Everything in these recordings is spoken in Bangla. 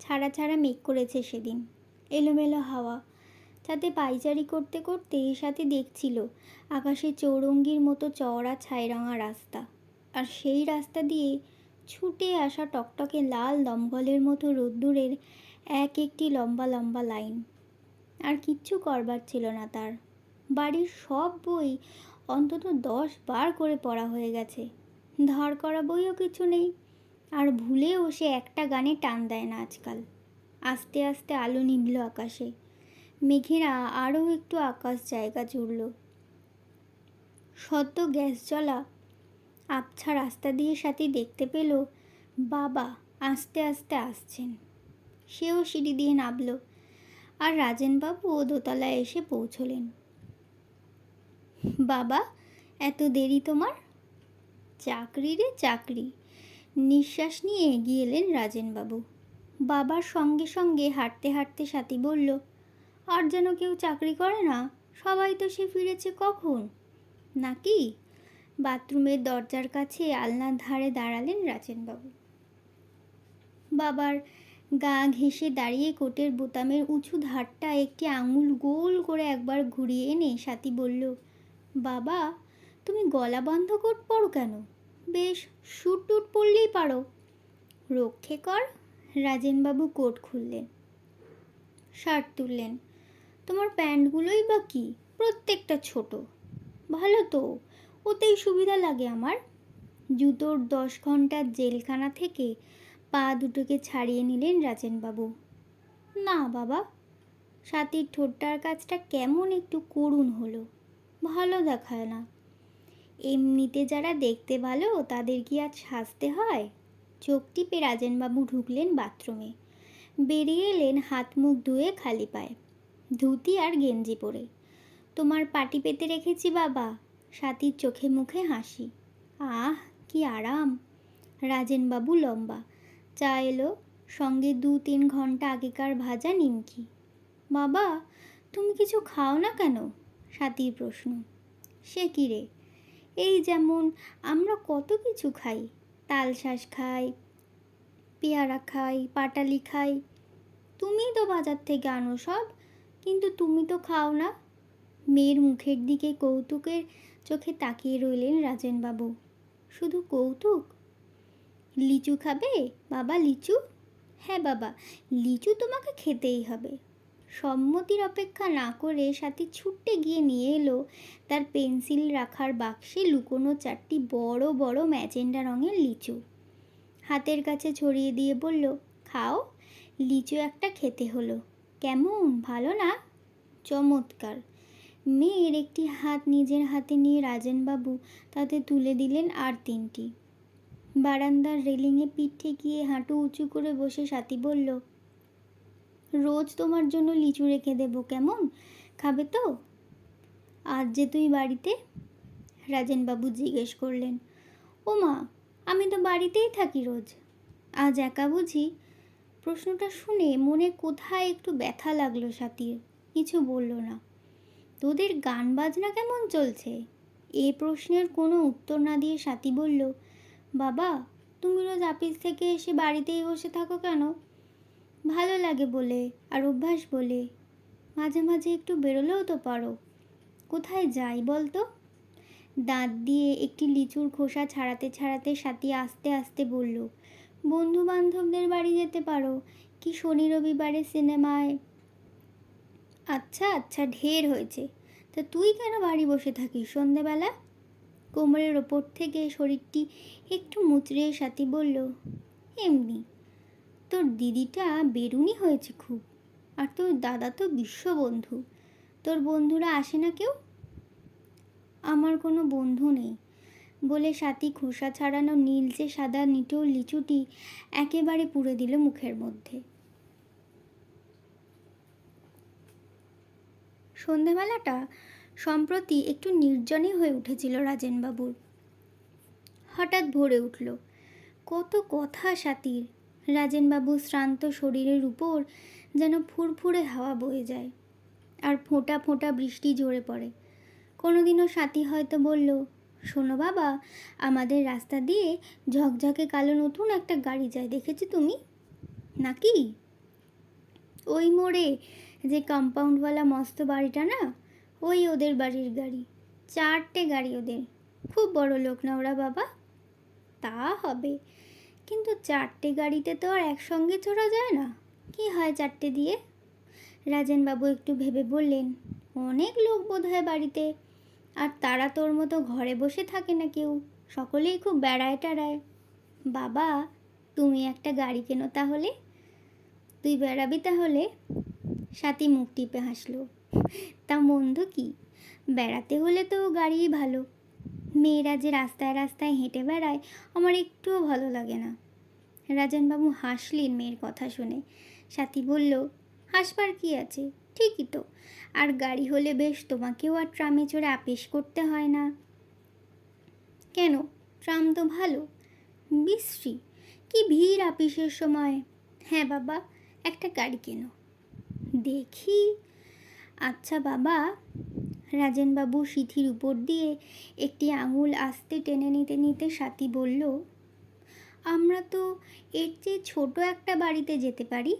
ছাড়া ছাড়া মেঘ করেছে সেদিন। এলোমেলো হাওয়া ছাদে পাইচারি করতে করতে সাথে দেখছিল আকাশে চৌরঙ্গির মতো চওড়া ছাইরঙা রাস্তা। আর সেই রাস্তা দিয়ে ছুটে আসা টকটকে লাল দমকলের মতো রোদ্দুরের এক একটি লম্বা লম্বা লাইন। আর কিচ্ছু করবার ছিল না তার। বাড়ির সব বই অন্তত দশ বার করে পড়া হয়ে গেছে। ধার করা বইও কিছু নেই। আর ভুলেও সে একটা গানে টান দেয় না আজকাল। আস্তে আস্তে আলো নিভল আকাশে। মেঘেরা আরও একটু আকাশ জায়গা জুড়ল। সদ্য গ্যাস জ্বলা, আবছা রাস্তা দিয়ে সাথে দেখতে পেল বাবা আস্তে আস্তে আসছেন। সেও সিঁড়ি দিয়ে নামলো আর রাজেনবাবু ও দোতলায় এসে পৌঁছলেন। বাবা, এত দেরি তোমার? চাকরি রে চাকরি। নিঃশ্বাস নিয়ে এগিয়ে এলেন রাজেনবাবু। বাবার সঙ্গে সঙ্গে হাঁটতে হাঁটতে সাথী বলল, আর যেন কেউ চাকরি করে না, সবাই তো সে ফিরেছে কখন? নাকি? বাথরুমের দরজার কাছে আলনার ধারে দাঁড়ালেন রাজেনবাবু। বাবার গা ঘেঁষে দাঁড়িয়ে কোটের বোতামের উঁচু ধারটা একটি আঙুল গোল করে একবার ঘুরিয়ে এনে সাথী বলল, বাবা, তুমি গলা বন্ধ কোট পড়ো কেন? বেশ সুট টুট পরলেই পারো। রক্ষে কর, রাজেনবাবু কোট খুললেন। শার্ট তুললেন। তোমার প্যান্টগুলোই বা কি? প্রত্যেকটা ছোট। ভালো তো, ওতেই সুবিধা লাগে আমার। জুতোর দশ ঘণ্টার জেলখানা থেকে পা দুটোকে ছাড়িয়ে নিলেন রাজেনবাবু। না বাবা, সাথীর ঠোঁটটার কাজটা কেমন একটু করুণ হলো। ভালো দেখায় না। এমনিতে যারা দেখতে ভালো, তাদের কি আজ সাজতে হয়? চোখ টিপে রাজেনবাবু ঢুকলেন বাথরুমে। বেরিয়ে এলেন হাত মুখ ধুয়ে খালি পায়ে। ধুতি আর গেঞ্জি পরে। তোমার পাটি পেতে রেখেছি বাবা। সাথীর চোখে মুখে হাসি। আহ, কি আরাম। রাজেনবাবু লম্বা। চা এলো। সঙ্গে দু তিন ঘণ্টা আগেকার ভাজা নিমকি। বাবা, তুমি কিছু খাও না কেন? সাথীর প্রশ্ন। সে কী রে? এই যেমন আমরা কত কিছু খাই। তাল শাঁস খাই, পেয়ারা খাই, পাটালি খাই। তুমি তো বাজার থেকে আনো সব, কিন্তু তুমি তো খাও না। মেয়ের মুখের দিকে কৌতুকের চোখে তাকিয়ে রইলেন রাজেনবাবু। শুধু কৌতুক? লিচু খাবে? বাবা, লিচু? হ্যাঁ বাবা, লিচু তোমাকে খেতেই হবে। সম্মতির অপেক্ষা না করে সাথী ছুট্টে গিয়ে নিয়ে এলো। তার পেন্সিল রাখার বাক্সে লুকোনো চারটি বড় বড় ম্যাজেন্ডা রঙের লিচু। হাতের কাছে ছড়িয়ে দিয়ে বলল, খাও, লিচু একটা খেতে হলো। কেমন? ভালো না? চমৎকার। মেয়ের একটি হাত নিজের হাতে নিয়ে রাজেনবাবু তাতে তুলে দিলেন আর তিনটি। বারান্দার রেলিংয়ে পিঠে গিয়ে হাঁটু উঁচু করে বসে সাথী বলল রোজ তোমার জন্য লিচু রেখে দেবো, কেমন? খাবে তো? আজ যে তুই বাড়িতে? রাজেনবাবু জিজ্ঞেস করলেন। ও মা আমি তো বাড়িতেই থাকি রোজ। আজ একা বুঝি? প্রশ্নটা শুনে মনে কোথায় একটু ব্যথা লাগল সাথীর। কিছু বলল না। তোদের গান বাজনা কেমন চলছে? এ প্রশ্নের কোনো উত্তর না দিয়ে সাথী বলল, বাবা, তুমি রোজ অফিস থেকে এসে বাড়িতেই বসে থাকো কেন? ভালো লাগে বলে আর অভ্যাস বলে। মাঝে মাঝে একটু বেরোলেও তো পারো। কোথায় যাই বলতো? দাঁত দিয়ে একটি লিচুর খোসা ছাড়াতে ছাড়াতে সাথী আস্তে আস্তে বলল বন্ধু বান্ধবদের বাড়ি যেতে পারো। কি শনি রবিবারে সিনেমায়? আচ্ছা আচ্ছা ঢের হয়েছে। তা তুই কেন বাড়ি বসে থাকিস সন্ধেবেলা? কোমরের ওপর থেকে শরীরটি একটু মুচড়ে সাথী বলল, এমনি। তোর দিদিটা বেরুনি হয়েছে খুব। আর তোর দাদা তো বিশ্ববন্ধু। তোর বন্ধুরা আসে না কেউ? আমার কোনো বন্ধু নেই। বলে সাথী খোসা ছাড়ানো নীলচে সাদা নিটোর লিচুটি একেবারে পুড়ে দিল মুখের মধ্যে। সন্ধেবেলাটা সম্প্রতি একটু নির্জনই হয়ে উঠেছিল রাজেনবাবুর। হঠাৎ ভরে উঠল। কত কথা সাথীর। রাজেনবাবু শ্রান্ত শরীরের উপর যেন ফুরফুরে হাওয়া বয়ে যায় আর ফোঁটা ফোঁটা বৃষ্টি ঝরে পড়ে। কোনোদিনও সাথী হয়তো বলল, শোনো বাবা, আমাদের রাস্তা দিয়ে ঝকঝকে কালো নতুন একটা গাড়ি যায়, দেখেছি তুমি? নাকি? ওই মোড়ে যে কম্পাউন্ডওয়ালা মস্ত বাড়িটা না, ওই ওদের বাড়ির গাড়ি, চারটে গাড়ি ওদের। খুব বড় লোক না ওরা বাবা? তা হবে। কিন্তু চারটে গাড়িতে তো আর একসঙ্গে চড়া যায় না। কি হয় চারটে দিয়ে? রাজেনবাবু একটু ভেবে বললেন, অনেক লোক বোধ হয় বাড়িতে। আর তারা তোর মতো ঘরে বসে থাকে না কেউ। সকলেই খুব বেড়ায় টেড়ায়। বাবা, তুমি একটা গাড়ি কেনো তাহলে? তুই বেড়াবি তাহলে? সাথী মুখ টিপে হাসলো। তা মন্দ কি? বেড়াতে হলে তো গাড়িই ভালো। মেয়েরা যে রাস্তায় রাস্তায় হেঁটে বেড়ায়, আমার একটুও ভালো লাগে না। রাজনবাবু হাসলেন মেয়ের কথা শুনে। সাথী বলল, হাসবার কি আছে? ঠিকই তো। আর গাড়ি হলে বেশ, তোমাকেও আর ট্রামে চড়ে আপিস করতে হয় না। কেন? ট্রাম তো ভালো। বিশ্রী। কি ভিড় আপিসের সময়। হ্যাঁ বাবা, একটা গাড়ি কেনো। দেখি। আচ্ছা বাবা রাজেনবাবু সিথির উপর দিয়ে একটি আঙুল আস্তে টেনে নিতে নিতে সাথী বলল, আমরা তো এর চেয়ে ছোট একটা বাড়িতে যেতে পারি।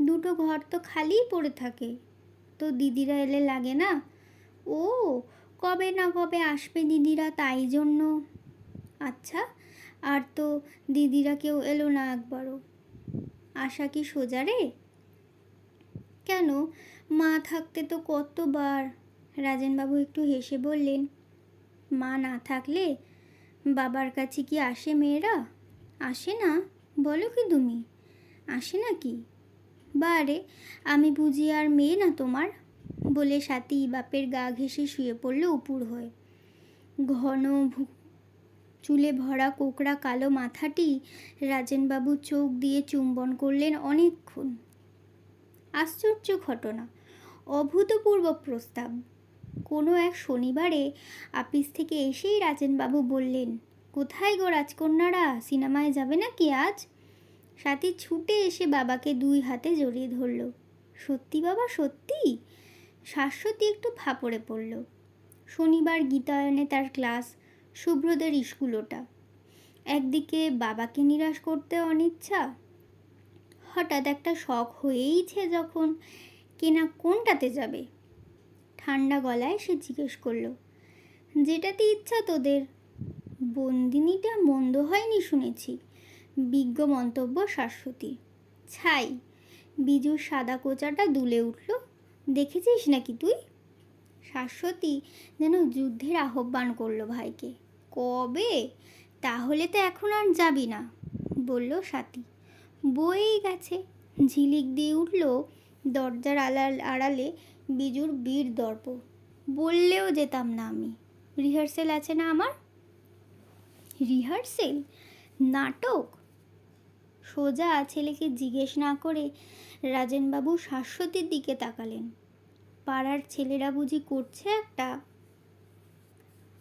দুটো ঘর তো খালিই পড়ে থাকে। তো দিদিরা এলে লাগে না? ও, কবে না কবে আসবে দিদিরা তাই জন্য? আচ্ছা আর তো দিদিরা কেউ এলো না একবারও। আশা কি সোজা রে? কেন? মা থাকতে তো কতবার রাজেনবাবু একটু হেসে বললেন, মা না থাকলে বাবার কাছে কি আসে মেয়েরা? আসে না, বলো কি তুমি, আসে না কি? বারে, আমি বুঝি আর মেয়ে না তোমার? বলে সাথী বাপের গা ঘেঁষে শুয়ে পড়ল উপুর হয়ে। ঘন চুলে ভরা কোকড়া কালো মাথাটি রাজেনবাবু চোখ দিয়ে চুম্বন করলেন অনেকক্ষণ। আশ্চর্য ঘটনা, অভূতপূর্ব প্রস্তাব। কোনো এক শনিবারে আপিস থেকে এসেই রাজেনবাবু বললেন, কোথায় গো রাজকন্যারা? সিনেমায় যাবে নাকি আজ? সাথী ছুটে এসে বাবাকে দুই হাতে জড়িয়ে ধরল। সত্যি বাবা, সত্যি? শাশ্বতী একটু ফাপড়ে পড়ল। শনিবার গীতায়নে তার ক্লাস শুভ্রদের স্কুল ওটা। একদিকে বাবাকে নিরাশ করতে অনিচ্ছা, হঠাৎ একটা শখ হয়েইছে যখন কেনা কোনটাতে যাবে? ঠান্ডা গলায় সে জিজ্ঞেস করল, যেটাতে ইচ্ছা তোদের? বন্দিনীটা মন্দ হয়নি শুনেছি। বিজ্ঞ মন্তব্য শাশ্বতী। ছাই বিজুর সাদা কোচাটা দুলে উঠল। দেখেছিস নাকি তুই? শাশ্বতী যেন যুদ্ধের আহ্বান করল ভাইকে। কবে? তাহলে তো এখন আর যাবি না, বলল সাথী। বয়েই গেছে। ঝিলিক দিয়ে উঠল দরজার আড়াল আড়ালে বিজুর বীর দর্প। বললেও যেতাম না আমি। রিহার্সেল আছে না আমার? রিহার্সেল? নাটক? সোজা ছেলেকে জিজ্ঞেস না করে রাজেনবাবু শাশ্বতীর দিকে তাকালেন। পাড়ার ছেলেরা বুঝি করছে একটা?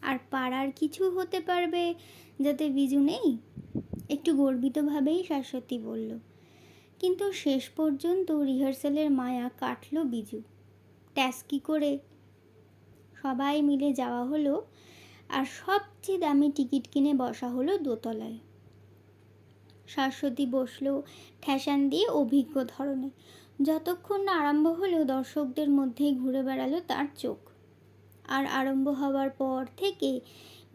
আর পাড়ার কিছু হতে পারবে যাতে বিজু নেই? একটু গর্বিতভাবেই শাশ্বতী বলল। কিন্তু শেষ পর্যন্ত রিহার্সেলের মায়া কাটল বিজু। ট্যাস্কি করে সবাই মিলে যাওয়া হলো আর সবচেয়ে দামি টিকিট কিনে বসা হলো দোতলায়। শাশ্বতী বসল ঠ্যাসান দিয়ে অভিজ্ঞ ধরনে। যতক্ষণ না আরম্ভ হলো, দর্শকদের মধ্যেই ঘুরে বেড়ালো তার চোখ। আর আরম্ভ হওয়ার পর থেকে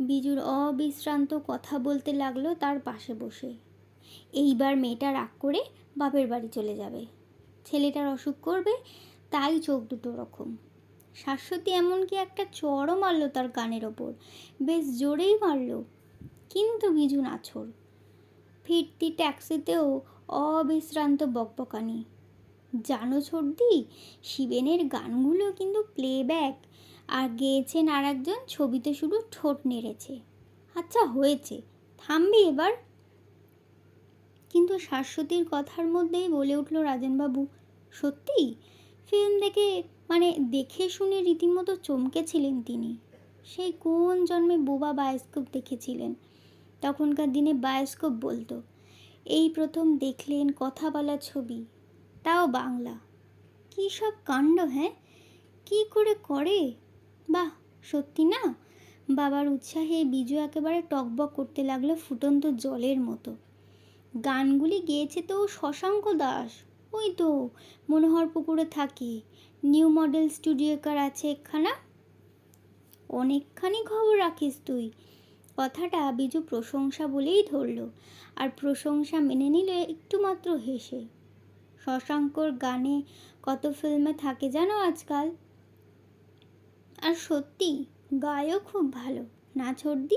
বিজুর অবিশ্রান্ত কথা বলতে লাগল তার পাশে বসে। এইবার মেয়েটা রাগ করে বাপের বাড়ি চলে যাবে। ছেলেটার অসুখ করবে তাই চোখ দুটো রকম। শাশ্বতী এমনকি একটা চড়ও মারল তার কানের ওপর। বেশ জোরেই মারল, কিন্তু বিজু নাছর। ফিরতি ট্যাক্সিতেও অবিশ্রান্ত বকবকানি। জানো ছর্দি, শিবেনের গানগুলো কিন্তু প্লেব্যাক আর গেয়েছেন আর একজন ছবিতে শুধু ঠোঁট নেড়েছে। আচ্ছা হয়েছে, থামবি এবার। কিন্তু শাশ্বতীর কথার মধ্যেই বলে উঠল রাজেনবাবু, সত্যি? ফিল্ম দেখে মানে দেখে শুনে রীতিমতো চমকেছিলেন তিনি। সেই কোন জন্মে বোবা বায়োস্কোপ দেখেছিলেন? তখনকার দিনে বায়োস্কোপ বলতো, এই প্রথম দেখলেন কথা বলা ছবি, তাও বাংলা। কী সব কাণ্ড হ্যাঁ? কী করে করে? বাহ, সত্যি না? বাবার উৎসাহে বিজু একেবারে টকবক করতে লাগল ফুটন্ত জলের মতো। গানগুলি গেয়েছে তো শশাঙ্ক দাস। ওই তো, মনোহর পুকুরে থাকে। নিউ মডেল স্টুডিও কার আছে একখানা? অনেকখানি খবর রাখিস তুই। কথাটা বিজু প্রশংসা বলেই ধরল, আর প্রশংসা মেনে নিলে একটু মাত্র হেসে। শশাঙ্কর গানে কত ফিল্মে থাকে জানো আজকাল? আর সত্যি, গায়ও খুব ভালো, না ছর্দি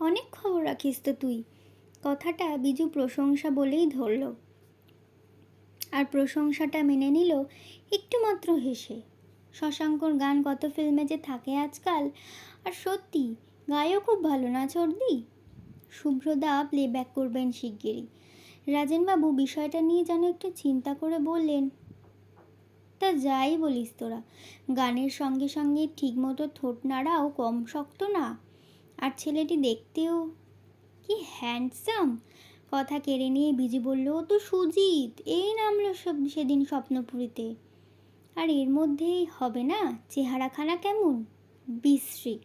অনেক খবর রাখিস তো তুই। কথাটা বিজু প্রশংসা বলেই ধরল। আর প্রশংসাটা মেনে নিল একটু মাত্র হেসে। শশাঙ্কর গান কত ফিল্মে যে থাকে আজকাল, আর সত্যি, গায়ও খুব ভালো না চর্দি? শুভ্রদা প্লেব্যাক করবেন শিগগিরই। রাজেনবাবু বিষয়টা নিয়ে যেন একটু চিন্তা করে বললেন, তা যাই বলিস তোরা, গানের সঙ্গে সঙ্গে ঠিকমতো ঠোঁট নাড়াও কম শক্ত না, আর ছেলেটি দেখতেও কি হ্যান্ডসাম কথা কেড়ে নিয়ে বিজি বলল, ও তো সুজিত, এই নামলো সব সেদিন স্বপ্নপুরীতে। আর এর মধ্যেই হবে না? চেহারাখানা কেমন? বিশ্রী।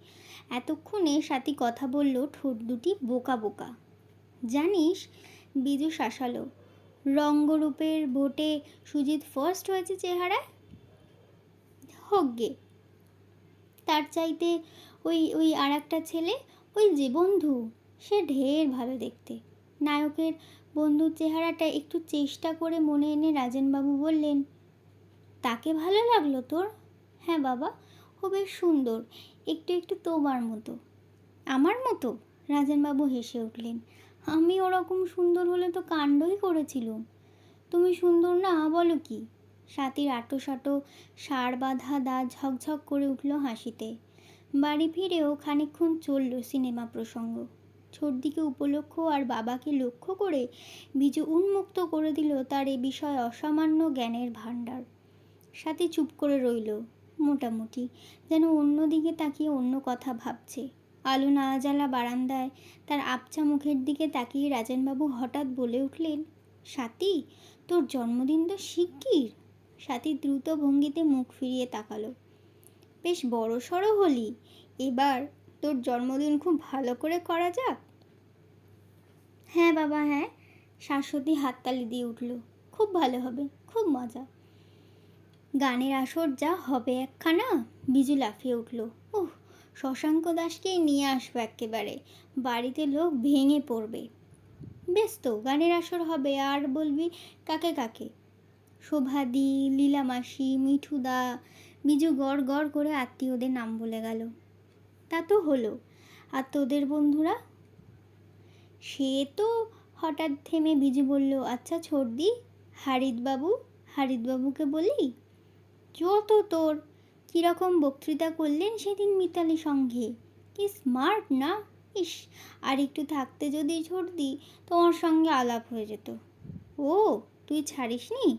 এতক্ষণে সাথী কথা বলল, ঠোঁট দুটি বোকা বোকা। জানিস, বিজু শাসালো, রঙ্গরূপের ভোটে সুজিত ফার্স্ট হয়েছে চেহারায়? হোক গে তার চাইতে ওই ওই আর একটা ছেলে? ওই যে বন্ধু? সে ঢের ভালো দেখতে। নায়কের বন্ধুর চেহারাটা একটু চেষ্টা করে মনে এনে রাজেনবাবু বললেন, তাকে ভালো লাগল তোর? হ্যাঁ বাবা, ও বেশ সুন্দর, একটু একটু তোমার মতো। আমার মতো? রাজেনবাবু হেসে উঠলেন, আমি ওরকম সুন্দর হলে তো কাণ্ডই করেছিলুম। তুমি সুন্দর না, বলো কি? সাতির আটো সাটো সার বাঁধা দা ঝকঝক করে উঠল হাসিতে। বাড়ি ফিরেও খানিকক্ষণ চলল সিনেমা প্রসঙ্গ। ছোটদিকে উপলক্ষ আর বাবাকে লক্ষ্য করে বিজু উন্মুক্ত করে দিল তার এ বিষয়ে অসামান্য জ্ঞানের ভাণ্ডার। সাথে চুপ করে রইল, মোটামুটি, যেন অন্য দিকে তাকিয়ে অন্য কথা ভাবছে। আলো না জ্বালা বারান্দায় তার আবছা মুখের দিকে তাকিয়ে রাজেনবাবু হঠাৎ বলে উঠলেন, সাথী, তোর জন্মদিন তো শিগগির। সাথী দ্রুত ভঙ্গিতে মুখ ফিরিয়ে তাকালো, বেশ বড় সড়ো হলি, এবার তোর জন্মদিন খুব ভালো করে করা যাক। হ্যাঁ বাবা হ্যাঁ। শাশ্বতী হাততালি দিয়ে উঠল। খুব ভালো হবে, খুব মজা। গানের আসর যা হবে একখানা, বিজু লাফিয়ে উঠল। ওহ শশাঙ্ক দাসকেই নিয়ে আসব একেবারে। বাড়িতে লোক ভেঙে পড়বে। বেশ তো, গানের আসর হবে, আর বলবি কাকে কাকে? শোভাদি লীলা লীলামাসি, মিঠুদা, বিজু গড় গড় করে আত্মীয়দের নাম বলে গেল। তা তো হলো। আর তোদের বন্ধুরা? সে তো হঠাৎ থেমে বিজু বলল আচ্ছা ছোটদি হারিদবাবু হারিদবাবুকে বলি? যত তোর। কীরকম বক্তৃতা করলেন সেদিন মিতালি সঙ্গে। কি স্মার্ট না? ইস, আর একটু থাকতে যদি ছোটদি, তোমার সঙ্গে আলাপ হয়ে যেত। ও, তুই ছাড়িসনি?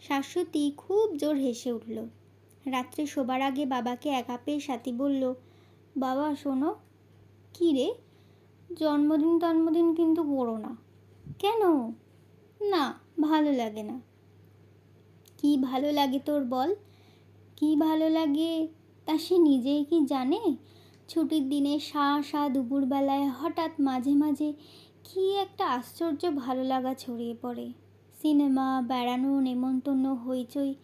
শাশ্বতী খুব জোর হেসে উঠল। রাত্রে শোবার আগে বাবাকে একা পেয়ে সাথী বলল, বাবা, শোনো। কী রে? জন্মদিন জন্মদিন কিন্তু করো না। কেন? না, ভালো লাগে না। কি ভালো লাগে তোর বল? কি ভালো লাগে তা সে নিজেই কি জানে? ছুটির দিনে সা সা দুপুরবেলায় হঠাৎ মাঝে মাঝে কি একটা আশ্চর্য ভালো লাগা ছড়িয়ে পড়ে। সিনেমা, বেড়ানো, নেমন্তন্ন, হইচই,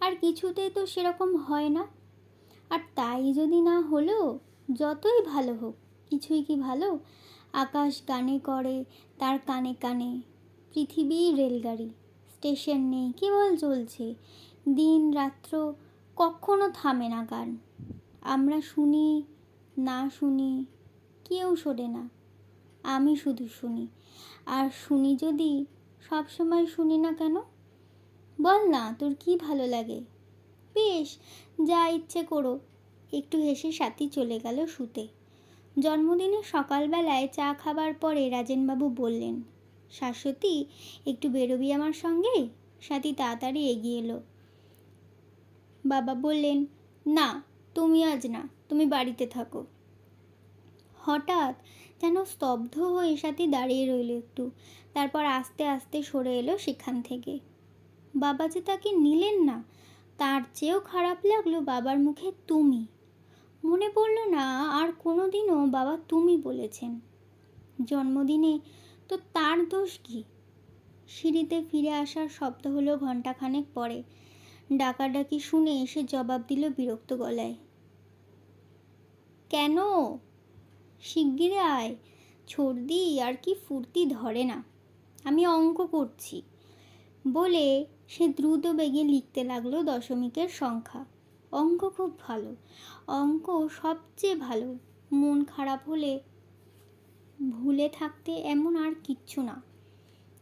আর কিছুতেই তো সেরকম হয় না। আর তাই যদি না হলো, যতই ভালো হোক কিছুই কি ভালো? আকাশ গানে করে, তার কানে কানে। পৃথিবী রেলগাড়ি, স্টেশন নেই কেবল চলছে? দিন রাত্র কখনো থামে না গান। আমরা শুনি, না শুনি, কেউ শোনে না। আমি শুধু শুনি। আর শুনি যদি সব সময় শুনি না কেন? বল না, তোর কি ভালো লাগে? বেশ, যা ইচ্ছে করো। একটু হেসে সাথী চলে গেল শুতে জন্মদিনে সকালবেলায় চা খাবার পরে রাজেনবাবু বললেন, শাশ্বতী, একটু বেরোবি আমার সঙ্গে? সাথী তাড়াতাড়ি এগিয়ে এলো। বাবা বললেন, না, তুমি আজ না, তুমি বাড়িতে থাকো। হঠাৎ যেন স্তব্ধ হয়ে সাথী দাঁড়িয়ে রইল একটু, তারপর আস্তে আস্তে সরে এলো সেখান থেকে। বাবা যে তাকে নিলেন না, তার চেয়েও খারাপ লাগল বাবার মুখে তুমি। মনে পড়ল না আর কোনো দিনও বাবা তুমি বলেছেন। জন্মদিনে তো তার দোষ কী? সিঁড়িতে ফিরে আসার শব্দ হলো ঘন্টাখানেক পরে। ডাকাডাকি শুনে এসে জবাব দিল বিরক্ত গলায়। কেন? শিগগিরে আয়। ছর্দি আর কি ফুর্তি ধরে না। আমি অঙ্ক করছি। বলে সে দ্রুত বেগে লিখতে লাগল দশমিকের সংখ্যা। অঙ্ক খুব ভালো। অঙ্ক সবচেয়ে ভালো। মন খারাপ হলে ভুলে থাকতে এমন আর কিচ্ছু না।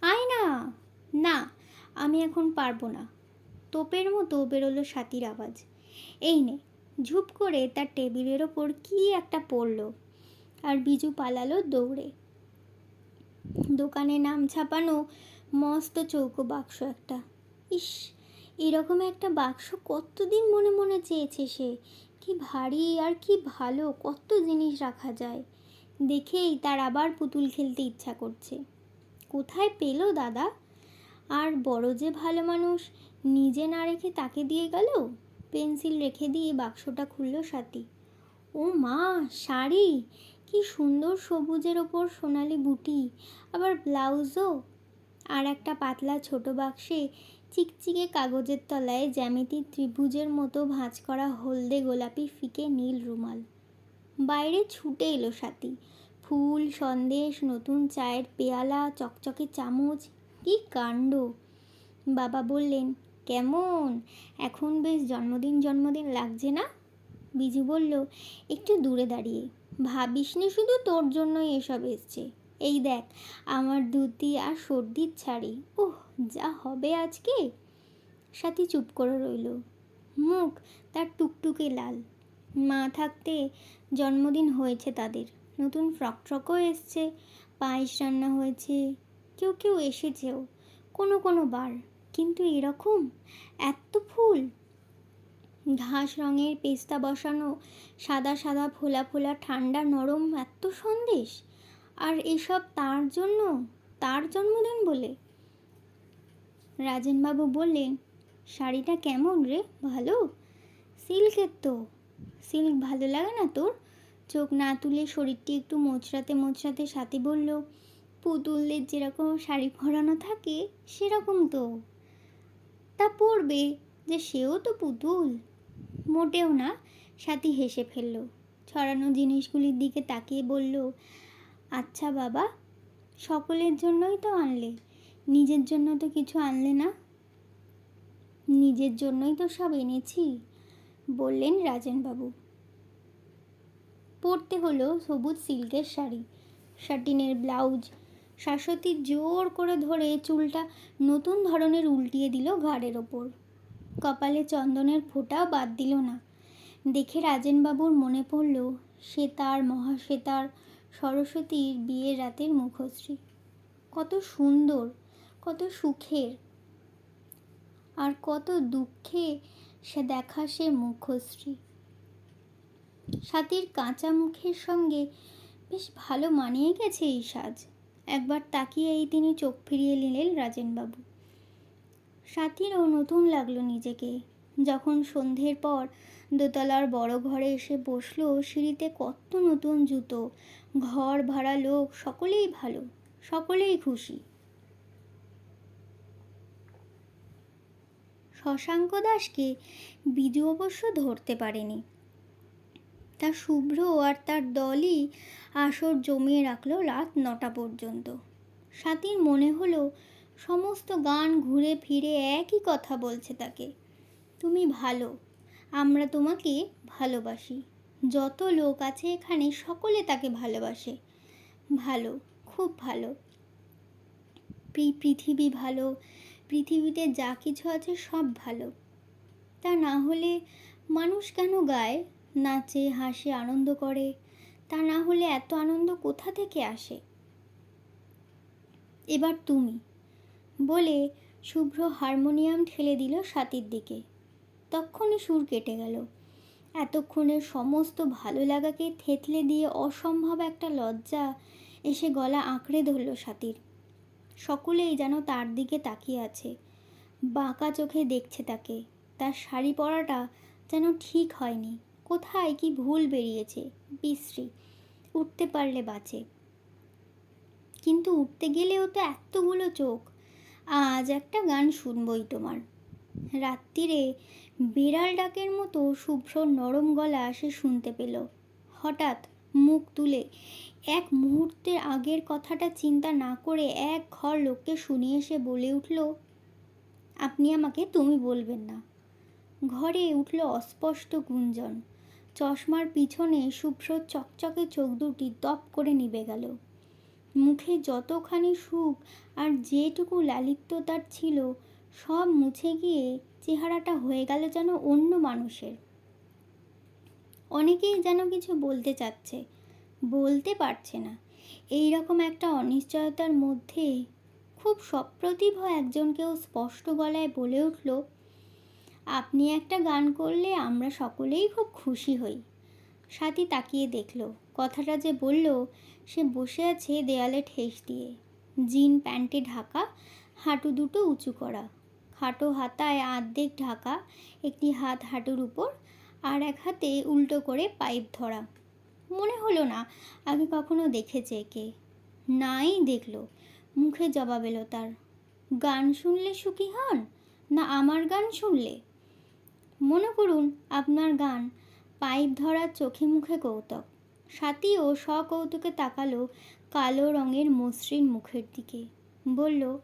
আয় না। না, আমি এখন পারব না। তোপের মতো বেরোলো সাতির আওয়াজ। এই নে, ঝুপ করে তার টেবিলের ওপর কি একটা পড়ল। আর বিজু পালালো দৌড়ে। দোকানে নাম ছাপানো মস্ত চৌকো বাক্স একটা। ইস এরকম একটা বাক্স কতদিন মনে মনে চেয়েছে সে? কি ভারী আর কি ভালো, কত জিনিস রাখা যায়। দেখেই তার আবার পুতুল খেলতে ইচ্ছা করছে। কোথায় পেল দাদা? আর বড় যে ভালো মানুষ, নিজে না রেখে তাকে দিয়ে গেল? পেন্সিল রেখে দিয়ে বাক্সটা খুললো সাথী। ও মা, শাড়ি! কি সুন্দর সবুজের ওপর সোনালি বুটি, আবার ব্লাউজও। আর একটা পাতলা ছোট বাক্সে চিকচিকে কাগজের তলায় জ্যামিতি ত্রিভুজের মতো ভাঁজ করা হলদে গোলাপি ফিকে নীল রুমাল। বাইরে ছুটে এলো সাথী। ফুল, সন্দেশ, নতুন চায়ের পেয়ালা, চকচকে চামচ, কি কাণ্ড? বাবা বললেন, কেমন? এখন বেশ জন্মদিন জন্মদিন লাগছে না? বিজু বলল, একটু দূরে দাঁড়িয়ে। ভাবিস নি শুধু তোর জন্যই এসব এসছে। এই দেখ, আমার ধুতি আর সর্দির ছাড়ি। ওহ যা হবে আজকে? সাথী চুপ করে রইল। মুখ তার টুকটুকে লাল। মা থাকতে জন্মদিন হয়েছে তাদের। নতুন ফ্রক ট্রকও এসছে, পায়েস রান্না হয়েছে। কেউ কেউ এসেছেও, কোনো কোনো বার। কিন্তু এরকম? এত ফুল! ঘাস রঙের পেস্তা বসানো, সাদা সাদা ফোলা ফোলা ঠান্ডা নরম, এত সন্দেশ! আর এসব তার জন্য? তার জন্মদিন বলে? রাজেনবাবু বললেন, শাড়িটা কেমন রে? ভালো? সিল্কের তো। সিল্ক ভালো লাগে না তোর? চোখ না তুলে শরীরটি একটু মোচড়াতে মোচড়াতে সাথে বলল পুতুলদের যেরকম শাড়ি পরানো থাকে, সেরকম তো। তা পরবে, যে সেও তো পুতুল। মোটেও না। সাথী হেসে ফেলল, ছড়ানো জিনিসগুলির দিকে তাকিয়ে বলল আচ্ছা বাবা, সকলের জন্যই তো আনলে। নিজের জন্য তো কিছু আনলে না? নিজের জন্যই তো সব এনেছি, বললেন রাজেনবাবু। পরতে হলো সবুজ সিল্কের শাড়ি শাটিনের ব্লাউজ। শাশ্বতী জোর করে ধরে চুলটা নতুন ধরনের উল্টিয়ে দিল ঘাড়ের ওপর। কপালে চন্দনের ফোঁটাও বাদ দিল না। দেখে রাজেনবাবুর মনে পড়ল, সে তার মহাশ্বেতার সরস্বতীর বিয়ের রাতের মুখশ্রী। কত সুন্দর! কত সুখের আর কত দুঃখে সে দেখা সে মুখশ্রী। সাথীর কাঁচা মুখের সঙ্গে বেশ ভালো মানিয়ে গেছে এই সাজ। একবার তাকিয়েই তিনি চোখ ফিরিয়ে নিলেন রাজেনবাবু। সাথীরও নতুন লাগল নিজেকে। যখন সন্ধ্যের পর দোতলার বড় ঘরে এসে বসল, সিঁড়িতে কত নতুন জুতো, ঘর ভাড়া লোক, সকলেই ভালো, সকলেই খুশি। শশাঙ্ক দাসকে বিজু অবশ্য ধরতে পারেনি। তা শুভ্র আর তার দলই আসর জমিয়ে রাখল রাত নটা পর্যন্ত। সাথীর মনে হলো, সমস্ত গান ঘুরে ফিরে একই কথা বলছে তাকে, তুমি ভালো, আমরা তোমাকে ভালোবাসি। যত লোক আছে এখানে সকলে তাকে ভালোবাসে। ভালো, খুব ভালো। পৃথিবী ভালো পৃথিবীতে যা কিছু আছে সব ভালো। তা না হলে মানুষ কেন গায়, নাচে, হাসে, আনন্দ করে? তা না হলে এত আনন্দ কোথা থেকে আসে? এবার তুমি বলে শুভ্র হারমোনিয়াম ঠেলে দিল সাতির দিকে। তক্ষণে সুর কেটে গেল। এতক্ষণের সমস্ত ভালো লাগাকে থেতলে দিয়ে অসম্ভব একটা লজ্জা এসে গলা আঁকড়ে ধরল সাতির সকলেই যেন তার দিকে তাকিয়ে আছে। বাঁকা চোখে দেখছে তাকে। তার শাড়ি পরাটা যেন ঠিক হয়নি। কোথায় কি ভুল বেরিয়েছে? বিশ্রী। উঠতে পারলে বাঁচে। কিন্তু উঠতে গেলেও তো এতগুলো চোখ। আজ একটা গান শুনবই তোমার। রাত্রিরে বিড়াল ডাকের মতো শুভ্র নরম গলা সে শুনতে পেল। হঠাৎ মুখ তুলে এক মুহূর্তের আগের কথাটা চিন্তা না করে এক ঘর লোককে শুনিয়ে সে বলে উঠল, আপনি আমাকে তুমি বলবেন না। ঘরে উঠল অস্পষ্ট গুঞ্জন। চশমার পিছনে শুভ্র চকচকে চোখ দুটি দপ করে নিবে গেল। মুখে যতখানি সুখ আর যেটুকু লালিত্য তার ছিল, সব মুছে গিয়ে চেহারাটা হয়ে গেল যেন অন্য মানুষের। অনেকেই যেন কিছু বলতে চাচ্ছে বলতে পারছে না। এই রকম একটা অনিশ্চয়তার মধ্যে খুব সপ্রতিভ একজনকেও স্পষ্ট গলায় বলে উঠল, আপনি একটা গান করলে আমরা সকলেই খুব খুশি হই। সাথী তাকিয়ে দেখল, কথাটা যে বলল সে বসে আছে দেয়ালে ঠেস দিয়ে। জিন প্যান্টে ঢাকা, হাঁটু দুটো উঁচু করা, খাটো হাতায় আর্ধেক ঢাকা, একটি হাত হাঁটুর উপর, আর এক হাতে উল্টো করে পাইপ ধরা। মনে হলো না, আগে কখনো দেখেছে একে। নাই দেখল, মুখে জবাব এলো তার। গান শুনলে সুখী হন, না আমার গান শুনলে? মনে করুন আপনার গান পাইপ ধরার চোখে মুখে কৌতুক। সাথীও সকৌতুকে তাকালো কালো রঙের মসৃণ মুখের দিকে। বলল,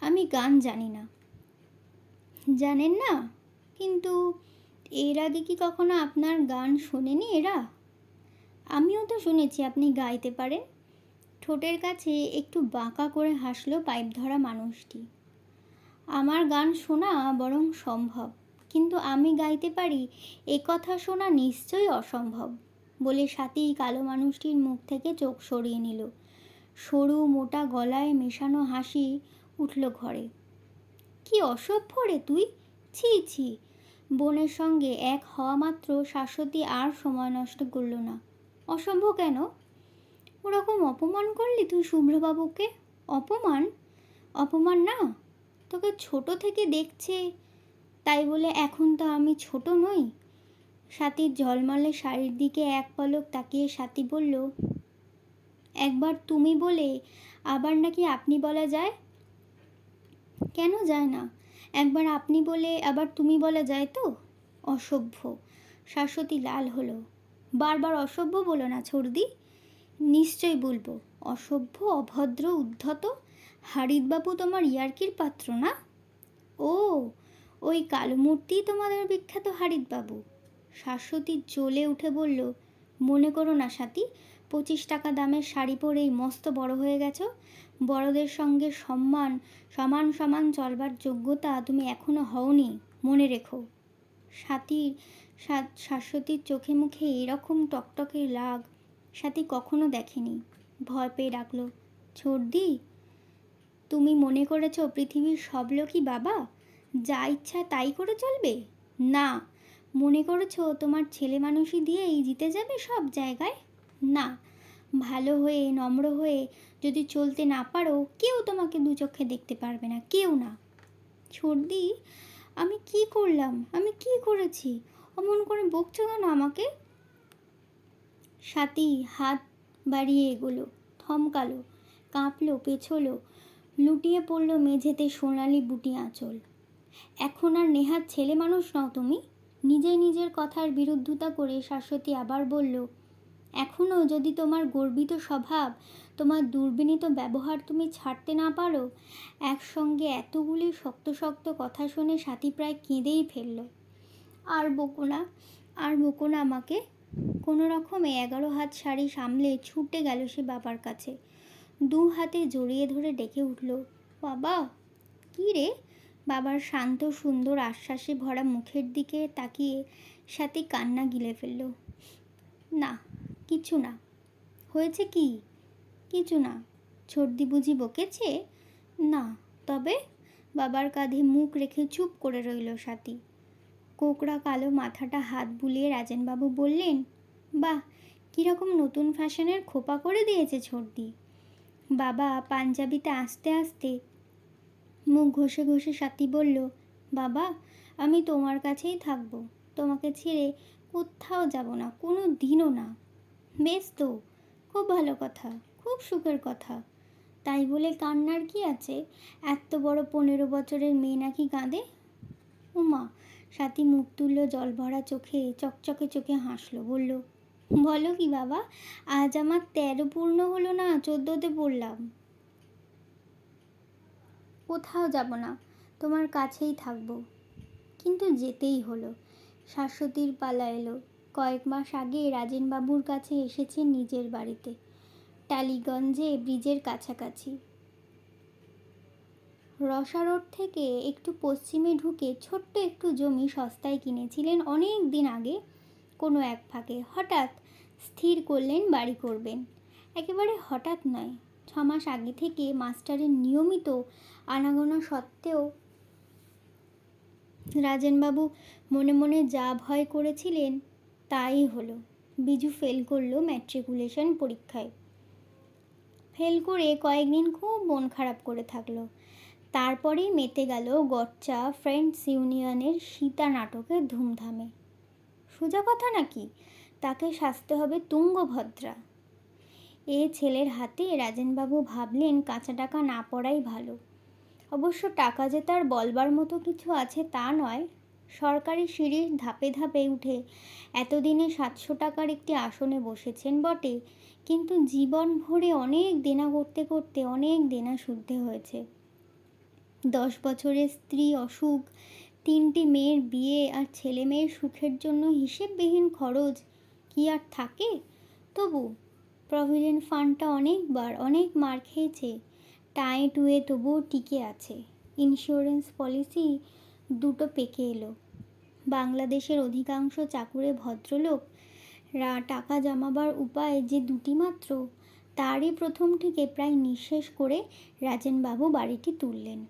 আমি গান জানি না। জানেন না? কিন্তু এর আগে কি কখনো আপনার গান শোনেনি এরা? আমিও তো শুনেছি আপনি গাইতে পারেন। ঠোঁটের কাছে একটু বাঁকা করে হাসলো পাইপ ধরা মানুষটি। আমার গান শোনা বরং সম্ভব, কিন্তু আমি গাইতে পারি, এ কথা শোনা নিশ্চয়ই অসম্ভব বলে সাথী কালো মানুষটির মুখ থেকে চোখ সরিয়ে নিল। সরু মোটা গলায় মেশানো হাসি উঠল ঘরে। কি অসভ্য রে তুই? ছি ছি। বোনের সঙ্গে এক হওয়া মাত্র শাশ্বতী আর সময় নষ্ট করল না। অসভ্য কেন? ওরকম অপমান করলি তুই শুভ্রবাবুকে অপমান? অপমান না, তোকে ছোট থেকে দেখছে, তাই বলে এখন তো আমি ছোট নই। সাথীর ঝলমলে শাড়ির দিকে এক পলক তাকিয়ে সাথী বলল, একবার তুমি বলে আবার নাকি আপনি বলা যায়? কেন যায় না? একবার আপনি বলে আবার তুমি বলা যায় তো? অসভ্য। শাশ্বতী লাল হলো। বারবার অসভ্য বলো না, ছর্দি। নিশ্চয় বলব, অসভ্য, অভদ্র, উদ্ধত, হারিদবাবু তোমার ইয়ার্কির পাত্র না? ও, ওই কালো মূর্তি তোমাদের বিখ্যাত হারিদবাবু। শাশ্বতী জ্বলে উঠে বলল, মনে করো না সাথী, পঁচিশ টাকা দামের শাড়ি পরেই মস্ত বড় হয়ে গেছো। বড়দের সঙ্গে সম্মান, সমান সমান চলবার যোগ্যতা তুমি এখনও হওনি, মনে রেখো। সাথীর শাশ্বতীর চোখে মুখে এরকম টকটকে লাগ সাথী কখনো দেখেনি। ভয় পেয়ে ডাকলো ছর্দি তুমি মনে করেছ পৃথিবীর সব লোকই বাবা? যা ইচ্ছা তাই করে চলবে? না, মনে করেছ তোমার ছেলে মানুষই দিয়েই জিতে যাবে সব জায়গায়? না, ভালো হয়ে, নম্র হয়ে যদি চলতে না পারো, কেউ তোমাকে দু চোখে দেখতে পারবে না, কেউ না। সর্দি আমি কি করলাম? আমি কি করেছি? অমন করে বকছো কেন আমাকে? সাথী হাত বাড়িয়ে এগোলো, থমকালো, কাঁপলো, পেছলো, লুটিয়ে পড়ল মেঝেতে সোনালি বুটি আঁচল। এখন আর নেহাত ছেলে মানুষ নাও তুমি। নিজে নিজের কথার বিরুদ্ধতা করে শাশ্বতী আবার বলল এখনও যদি তোমার গর্বিত স্বভাব, তোমার দুর্বিনীত ব্যবহার তুমি ছাড়তে না পারো, একসঙ্গে এতগুলি শক্ত শক্ত কথা শুনে সাথী প্রায় কেঁদেই ফেলল। আর বকো না, আর বকো না আমাকে। কোনো রকমে এগারো হাত শাড়ি সামলে ছুটে গেল সে বাবার কাছে। দু হাতে জড়িয়ে ধরে ডেকে উঠল, বাবা, কী রে? বাবার শান্ত, সুন্দর আশ্বাসে ভরা মুখের দিকে তাকিয়ে সাথে কান্না গিলে ফেলল, না, কিছু না। হয়েছে কি? কিছু না। ছর্দি বুঝি বকেছে? না, তবে? বাবার কাঁধে মুখ রেখে চুপ করে রইল সাথী। কোকড়া কালো মাথাটা হাত বুলিয়ে রাজেনবাবু বললেন, বাহ, কীরকম নতুন ফ্যাশনের খোপা করে দিয়েছে ছর্দি বাবা পাঞ্জাবিতে আস্তে আস্তে মুখ ঘষে ঘষে সাথী বলল, বাবা, আমি তোমার কাছেই থাকব। তোমাকে ছেড়ে কোথাও যাব না, কোনো দিনও না। বেশ তো, খুব ভালো কথা, খুব সুখের কথা। তাই বলে কান্নার কি আছে? এত বড় পনেরো বছরের মেয়ে নাকি কাঁদে? উমা সাথী মুখ তুলল, জল ভরা চোখে, চকচকে চোখে হাসলো, বলল, বলো কি বাবা, আজ আমার তেরো পূর্ণ হলো না, চোদ্দোতে পড়লাম। কোথাও যাব না, তোমার কাছেই থাকব। কিন্তু যেতেই হলো। শাশ্বতীর পালা এলো। কয়েক মাস আগে রাজেনবাবুর কাছে এসেছে নিজের বাড়িতে, টালিগঞ্জে ব্রিজের কাছাকাছি। রসারোড থেকে একটু পশ্চিমে ঢুকে ছোট্ট একটু জমি সস্তায় কিনেছিলেন অনেক দিন আগে কোনো এক ফাঁকে। হঠাৎ স্থির করলেন, বাড়ি করবেন। একেবারে হঠাৎ নয়, ছ মাস আগে থেকে মাস্টারের নিয়মিত আনাগোনা সত্ত্বেও রাজেনবাবু মনে মনে যা ভয় করেছিলেন তাই হলো। বিজু ফেল করল ম্যাট্রিকুলেশন পরীক্ষায়। ফেল করে কয়েকদিন খুব মন খারাপ করে থাকল। তারপরেই মেতে গেল গচ্চা ফ্রেন্ডস ইউনিয়নের সীতা নাটকের ধুমধামে। সোজা কথা নাকি? তাকে সাজতে হবে তুঙ্গভদ্রা। এ ছেলের হাতে রাজেনবাবু ভাবলেন কাঁচা টাকা না পড়াই ভালো। অবশ্য টাকা যে তার বলবার মতো কিছু আছে তা নয়। সরকারি সিঁড়ির ধাপে ধাপে উঠে এতদিনে সাতশো টাকার একটি আসনে বসেছেন বটে, কিন্তু জীবন ভরে অনেক দেনা করতে করতে অনেক দেনা শুদ্ধে হয়েছে। দশ বছরের স্ত্রী অসুখ, তিনটি মেয়ের বিয়ে আর ছেলে মেয়ের সুখের জন্য হিসেববিহীন খরচ কি আর থাকে? তবু প্রভিডেন্ট ফান্ডটা অনেকবার অনেক মার খেয়েছে, টাই টুয়ে তবুও টিকে আছে। ইন্স্যুরেন্স পলিসি দুটো পেকে এলো। বাংলাদেশের অধিকাংশ চাকুরে ভদ্রলোক রা টাকা জমাবার উপায় যে দুটি মাত্র, তারই প্রথম থেকে প্রায় নিঃশেষ করে রাজেনবাবু বাড়িটি তুললেন।